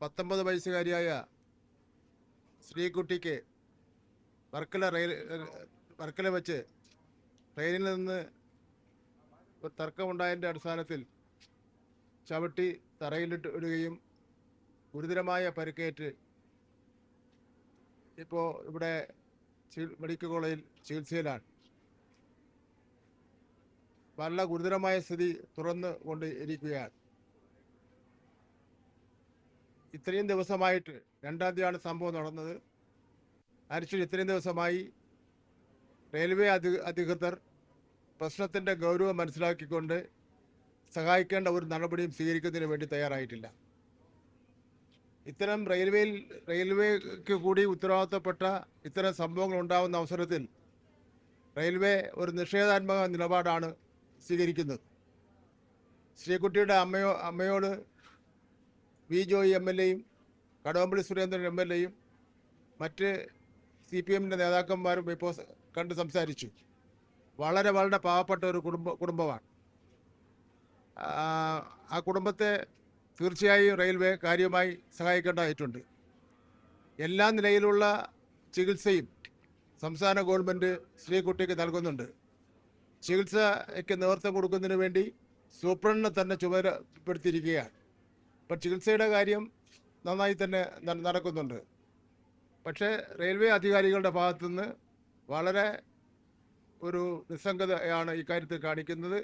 പത്തൊമ്പത് വയസ്സുകാരിയായ ശ്രീകുട്ടിക്ക് വർക്കല റെയിൽ വർക്കല വെച്ച് ട്രെയിനിൽ നിന്ന് ഒരു തർക്കമുണ്ടായതിന്റെ അടിസ്ഥാനത്തിൽ ചവിട്ടി തറയിലിട്ട് ഇടുകയും ഗുരുതരമായ പരിക്കേറ്റ് ഇപ്പോൾ ഇവിടെ മെഡിക്കൽ കോളേജിൽ ചികിത്സയിലാണ്. വളരെ ഗുരുതരമായ സ്ഥിതി തുറന്നു കൊണ്ട് ഇരിക്കുകയാണ് ഇത്രയും ദിവസമായിട്ട് രണ്ടാം തീയതിയാണ് സംഭവം നടന്നത്. ആക്ച്വലി ഇത്രയും ദിവസമായി റെയിൽവേ അധി അധികൃതർ പ്രശ്നത്തിന്റെ ഗൗരവം മനസ്സിലാക്കിക്കൊണ്ട് സഹായിക്കേണ്ട ഒരു നടപടിയും സ്വീകരിക്കുന്നതിന് വേണ്ടി തയ്യാറായിട്ടില്ല. ഇത്തരം റെയിൽവേയിൽ റെയിൽവേക്ക് കൂടി ഉത്തരവാദിത്തപ്പെട്ട ഇത്തരം സംഭവങ്ങൾ ഉണ്ടാകുന്ന അവസരത്തിൽ റെയിൽവേ ഒരു നിഷേധാത്മക നിലപാടാണ് സ്വീകരിക്കുന്നത്. ശ്രീകുട്ടിയുടെ അമ്മയോ അമ്മയോട് വി ജോയി എം എൽ എയും കടവമ്പള്ളി സുരേന്ദ്രൻ എം എൽ എയും മറ്റ് സി പി എമ്മിന്റെ നേതാക്കന്മാരും ഇപ്പോൾ കണ്ട് സംസാരിച്ചു. വളരെ വളരെ പാവപ്പെട്ട ഒരു കുടുംബ കുടുംബമാണ്. ആ, കുടുംബത്തെ തീർച്ചയായും റെയിൽവേ കാര്യമായി സഹായിക്കേണ്ടതായിട്ടുണ്ട്. എല്ലാ നിലയിലുള്ള ചികിത്സയും സംസ്ഥാന ഗവൺമെന്റ് ശ്രീകുട്ടിക്ക് നൽകുന്നുണ്ട്. ചികിത്സയ്ക്ക് നേതൃത്വം കൊടുക്കുന്നതിന് വേണ്ടി സൂപ്രണ്ടിനെ തന്നെ ചുമതലപ്പെടുത്തിയിരിക്കുകയാണ്. അപ്പം ചികിത്സയുടെ കാര്യം നന്നായി തന്നെ നടക്കുന്നുണ്ട്. പക്ഷേ റെയിൽവേ അധികാരികളുടെ ഭാഗത്തുനിന്ന് വളരെ ഒരു നിസ്സംഗതയാണ് ഇക്കാര്യത്തിൽ കാണിക്കുന്നത്.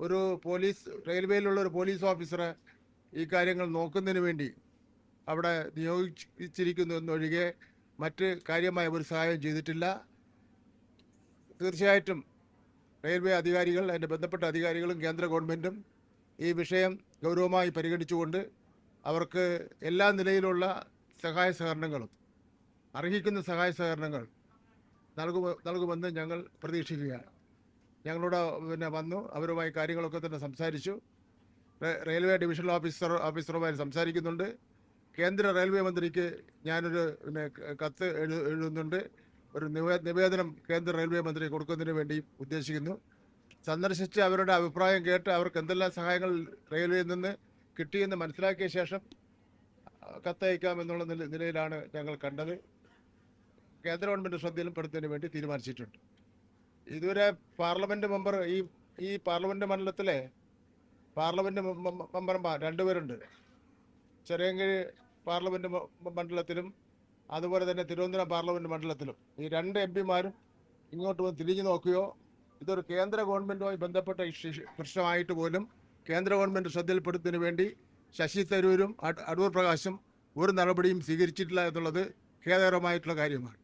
ഒരു പോലീസ് റെയിൽവേയിലുള്ള ഒരു പോലീസ് ഓഫീസറെ ഈ കാര്യങ്ങൾ നോക്കുന്നതിന് വേണ്ടി അവിടെ നിയോഗിച്ചിരിക്കുന്നു എന്നൊഴികെ മറ്റ് കാര്യമായ ഒരു സഹായം ചെയ്തിട്ടില്ല. തീർച്ചയായിട്ടും റെയിൽവേ അധികാരികൾ അതിന്റെ ബന്ധപ്പെട്ട അധികാരികളും കേന്ദ്ര ഗവൺമെന്റും ഈ വിഷയം ഗൗരവമായി പരിഗണിച്ചുകൊണ്ട് അവർക്ക് എല്ലാ നിലയിലുള്ള സഹായ സഹകരണങ്ങളും അർഹിക്കുന്ന സഹായ സഹകരണങ്ങൾ നൽകുമ നൽകുമെന്ന് ഞങ്ങൾ പ്രതീക്ഷിക്കുകയാണ്. ഞങ്ങളോട് പിന്നെ വന്നു അവരുമായി കാര്യങ്ങളൊക്കെ തന്നെ സംസാരിച്ചു. റെയിൽവേ ഡിവിഷണൽ ഓഫീസർ ഓഫീസറുമായി സംസാരിക്കുന്നുണ്ട്. കേന്ദ്ര റെയിൽവേ മന്ത്രിക്ക് ഞാനൊരു പിന്നെ കത്ത് എഴു എഴുതുന്നുണ്ട്. ഒരു നിവേ- നിവേദനം കേന്ദ്ര റെയിൽവേ മന്ത്രി കൊടുക്കുന്നതിന് വേണ്ടി ഉദ്ദേശിക്കുന്നു. സന്ദർശിച്ച് അവരുടെ അഭിപ്രായം കേട്ട് അവർക്ക് എന്തെല്ലാം സഹായങ്ങൾ റെയിൽവേയിൽ നിന്ന് കിട്ടിയെന്ന് മനസ്സിലാക്കിയ ശേഷം കത്തയക്കാം എന്നുള്ള നില- നിലയിലാണ് ഞങ്ങൾ കണ്ടത്. കേന്ദ്ര ഗവൺമെന്റ് ശ്രദ്ധയിലും പെടുത്തുന്നതിന് വേണ്ടി തീരുമാനിച്ചിട്ടുണ്ട്. ഇതുവരെ പാർലമെന്റ് മെമ്പർ ഈ ഈ പാർലമെന്റ് മണ്ഡലത്തിലെ പാർലമെന്റ് മെമ്പർമാർ രണ്ടുപേരുണ്ട്. ചെറിയങ്കിഴി പാർലമെന്റ് മണ്ഡലത്തിലും അതുപോലെ തന്നെ തിരുവനന്തപുരം പാർലമെന്റ് മണ്ഡലത്തിലും. ഈ രണ്ട് എം പിമാരും ഇങ്ങോട്ട് വന്ന് തിരിഞ്ഞു നോക്കുകയോ ഇതൊരു കേന്ദ്ര ഗവൺമെന്റുമായി ബന്ധപ്പെട്ട പ്രശ്നമായിട്ട് പോലും കേന്ദ്ര ഗവൺമെന്റ് ശ്രദ്ധയിൽപ്പെടുത്തുന്നതിന് വേണ്ടി ശശി തരൂരും അടൂർ പ്രകാശും ഒരു നടപടിയും സ്വീകരിച്ചിട്ടില്ല എന്നുള്ളത് ഖേദകരമായിട്ടുള്ള കാര്യമാണ്.